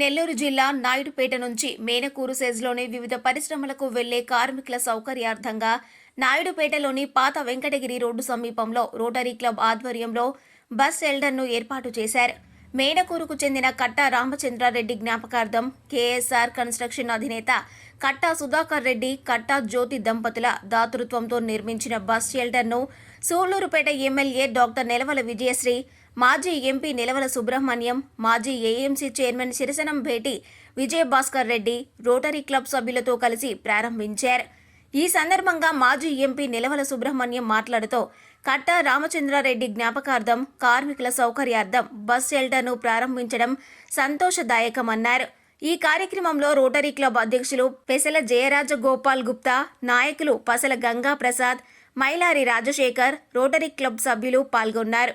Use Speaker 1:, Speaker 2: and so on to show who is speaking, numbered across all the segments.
Speaker 1: నెల్లూరు జిల్లా నాయుడుపేట నుంచి మేనకూరు సెజ్లోని వివిధ పరిశ్రమలకు వెళ్ళే కార్మికుల సౌకర్యార్థంగా నాయుడుపేటలోని పాత వెంకటగిరి రోడ్డు సమీపంలో రోటరీ క్లబ్ ఆధ్వర్యంలో బస్ షెల్టర్ను ఏర్పాటు చేశారు. మేనకూరుకు చెందిన కట్టా రామచంద్రారెడ్డి జ్ఞాపకార్థం కేఎస్ఆర్ కన్స్ట్రక్షన్ అధినేత కట్టా సుధాకర్ రెడ్డి కట్టా జ్యోతి దంపతుల దాతృత్వంతో నిర్మించిన బస్ షెల్టర్ను సూళ్ళూరుపేట ఎమ్మెల్యే డాక్టర్ నెలవల విజయశ్రీ మాజీ ఎంపీ నిలవల సుబ్రహ్మణ్యం మాజీ ఏఎంసీ చైర్మన్ శిరసనం భేటీ విజయభాస్కర్ రెడ్డి రోటరీ క్లబ్ సభ్యులతో కలిసి ప్రారంభించారు. ఈ సందర్భంగా మాజీ ఎంపీ నిలవల సుబ్రహ్మణ్యం మాట్లాడుతూ కట్టా రామచంద్రారెడ్డి జ్ఞాపకార్థం కార్మికుల సౌకర్యార్థం బస్ షెల్టర్ను ప్రారంభించడం సంతోషదాయకమన్నారు. ఈ కార్యక్రమంలో రోటరీ క్లబ్ అధ్యక్షులు పెసల జయరాజ గోపాల్ గుప్తా నాయకులు పసల గంగా ప్రసాద్ మైలారి రాజశేఖర్ రోటరీ క్లబ్ సభ్యులు పాల్గొన్నారు.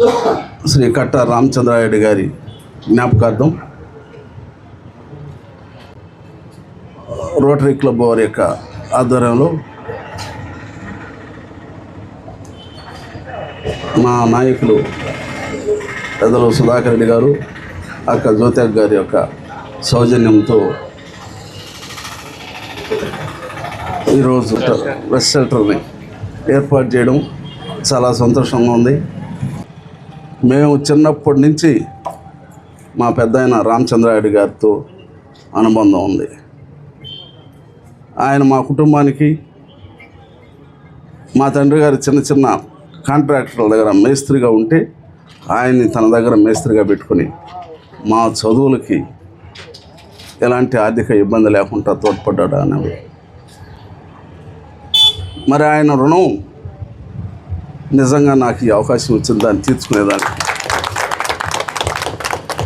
Speaker 2: శ్రీ కట్ట రామచంద్రారెడ్డి గారి జ్ఞాపకార్థం రోటరీ క్లబ్ వారి యొక్క ఆధ్వర్యంలో మా నాయకులు పెద్దలు సుధాకర్ రెడ్డి గారు అక్క జ్యోతక్ గారి యొక్క సౌజన్యంతో ఈరోజు బస్ షెల్టర్ని ఏర్పాటు చేయడం చాలా సంతోషంగా ఉంది. మేము చిన్నప్పటి నుంచి మా పెద్ద ఆయన రామచంద్రారెడ్డి గారితో అనుబంధం ఉంది. ఆయన మా కుటుంబానికి మా తండ్రి గారు చిన్న చిన్న కాంట్రాక్టర్ల దగ్గర మేస్త్రిగా ఉంటే ఆయన్ని తన దగ్గర మేస్త్రిగా పెట్టుకొని మా చదువులకి ఎలాంటి ఆర్థిక ఇబ్బంది లేకుండా తోడ్పడ్డాడు అనేవి మరి ఆయన రుణం నిజంగా నాకు ఈ అవకాశం వచ్చింది దాన్ని తీర్చుకునేదాన్ని.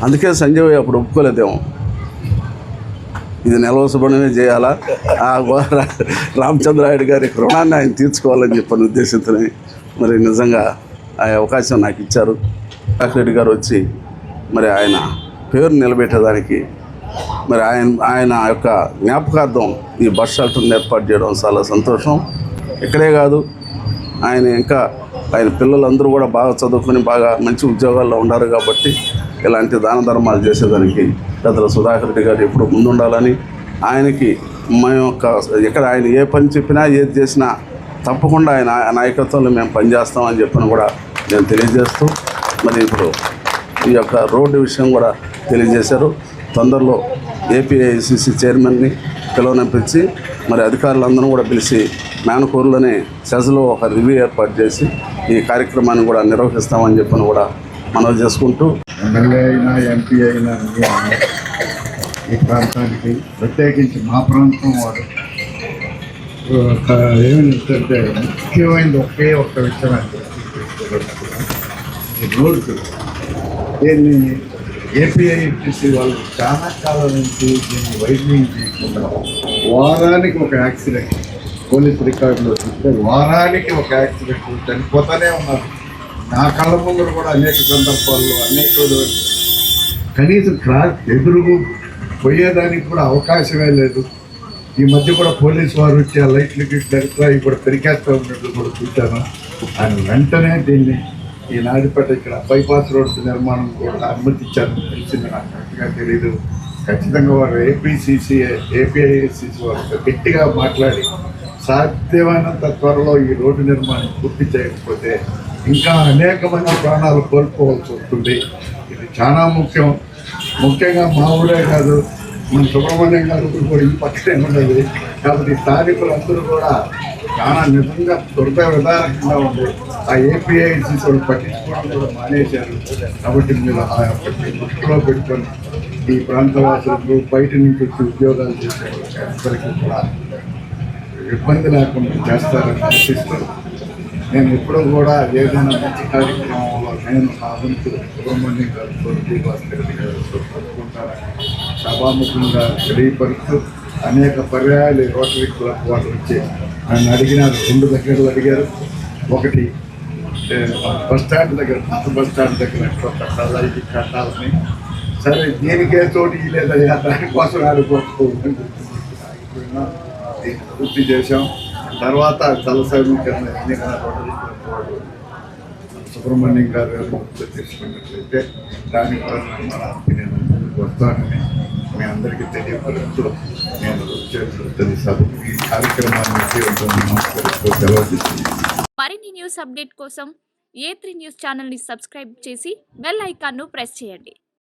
Speaker 2: అందుకే సంజయ్ అప్పుడు ఒప్పుకోలేదేమో. ఇది నిలవసబడమే చేయాలా? ఆ రామచంద్రాయుడు గారి రుణాన్ని ఆయన తీర్చుకోవాలని చెప్పిన ఉద్దేశంతోనే మరి నిజంగా ఆ అవకాశం నాకు ఇచ్చారు. రెడ్డి గారు వచ్చి మరి ఆయన పేరు నిలబెట్టేదానికి మరి ఆయన ఆయన యొక్క జ్ఞాపకార్థం ఈ బస్ షెల్టర్ని ఏర్పాటు చేయడం చాలా సంతోషం. ఇక్కడే కాదు ఆయన ఇంకా ఆయన పిల్లలందరూ కూడా బాగా చదువుకొని బాగా మంచి ఉద్యోగాల్లో ఉన్నారు కాబట్టి ఇలాంటి దాన ధర్మాలు చేసేదానికి పెద్దల సుధాకర్ రెడ్డి గారు ఎప్పుడు ముందుండాలని ఆయనకి మేము యొక్క ఎక్కడ ఆయన ఏ పని చెప్పినా ఏది చేసినా తప్పకుండా ఆయన నాయకత్వంలో మేము పనిచేస్తామని చెప్పని కూడా నేను తెలియజేస్తూ మరి ఇప్పుడు ఈ యొక్క రోడ్డు విషయం కూడా తెలియజేశారు. తొందరలో ఏపీఐసిసి చైర్మన్ని పిలువనంపించి మరి అధికారులందరూ కూడా పిలిచి మేనకూరులోనే సెజ్లో ఒక రివ్యూ ఏర్పాటు చేసి ఈ కార్యక్రమాన్ని కూడా నిర్వహిస్తామని చెప్పని కూడా మనవి చేసుకుంటూ
Speaker 3: ఎమ్మెల్యే అయినా ఎంపీ అయినా ఈ ప్రాంతానికి ప్రత్యేకించి మా ప్రాంతం వారు ఒక ఏమిటంటే ముఖ్యమైనది ఒకే ఒక్క విషయం అంటే ఈ రోడ్డు దీన్ని ఏపీఐటీసీ వాళ్ళు చాలా కాలం నుంచి దీన్ని వైద్యం చేయకుండా వారానికి ఒక యాక్సిడెంట్ పోలీస్ రికార్డులో చూస్తే వారానికి ఒక యాక్సిడెంట్ చనిపోతూనే ఉన్నారు. నా కళ్ళ ముందు కూడా అనేక సందర్భాల్లో అనేక కనీసం క్రాస్ ఎదురుగు పోయేదానికి కూడా అవకాశమే లేదు. ఈ మధ్య కూడా పోలీసు వారు వచ్చి ఆ లైట్లు ఇట్లా ఇప్పుడు పెరికేస్తూ ఉన్నట్టు కూడా చూశాను. ఆయన వెంటనే దీన్ని ఈ నాడిపేట ఇక్కడ బైపాస్ రోడ్డు నిర్మాణం కూడా అనుమతించారు తెలిసింది. నాకు కరెక్ట్గా తెలియదు ఖచ్చితంగా వారు ఏపీసీసీ ఏపీఐసిసి వారు గట్టిగా మాట్లాడి సాధ్యమైనంత త్వరలో ఈ రోడ్డు నిర్మాణం పూర్తి చేయకపోతే ఇంకా అనేక మంది ప్రాణాలు కోల్పోవాల్సి వస్తుంది. ఇది చాలా ముఖ్యం. ముఖ్యంగా మా ఊరే కాదు మన సుబ్రహ్మణ్యం గారు కూడా ఈ పక్కనే ఉండదు కాబట్టి స్థానికులందరూ కూడా చాలా నిజంగా దుర్గ విధానంగా ఉంది ఆ ఏపీఐసి కూడా పట్టించుకోవడం కూడా మానేశారు. కాబట్టి మీరు ఆ దృష్టిలో పెట్టుకొని ఈ ప్రాంతవాసులకు బయట నుంచి వచ్చి ఉద్యోగాలు చేసే అందరికీ కూడా ఇబ్బంది లేకుండా చేస్తారని ఆశిస్తూ నేను ఎప్పుడూ కూడా ఏదైనా మంచి కార్యక్రమంలో నేను నా వంతు సుబ్రహ్మణ్యం గారు తోటి గారితో పంచుకుంటానని సభాముఖంగా తెలియపరుస్తూ అనేక పర్యాయాలు రోటరీ క్లబ్ వాళ్ళు వచ్చి నన్ను అడిగినారు. రెండు దగ్గరలు అడిగారు. ఒకటి బస్ స్టాండ్ దగ్గర కొత్త బస్ స్టాండ్ దగ్గర ఎక్కడో కట్టాలా? ఇది కట్టాలని. సరే దీనికే చోటు లేదయ్యా దానికోసం ఆడుకోకపోయింది దీన్ని పూర్తి చేశాం. తర్వాత జల సమీకరణ ఎన్నికల సుబ్రహ్మణ్యం గారు గారు తీసుకున్నట్లయితే దాని నిర్మాణానికి నేను ముందుకు వస్తానని మీ అందరికీ తెలియపరుస్తూ నేను చేతులు ఈ కార్యక్రమాన్ని సెలవు తీసుకుంటున్నాను.
Speaker 4: మరిన్ని న్యూస్ అప్డేట్ కోసం ఏ త్రీ న్యూస్ ఛానల్ని సబ్స్క్రైబ్ చేసి బెల్ ఐకాన్ను ప్రెస్ చేయండి.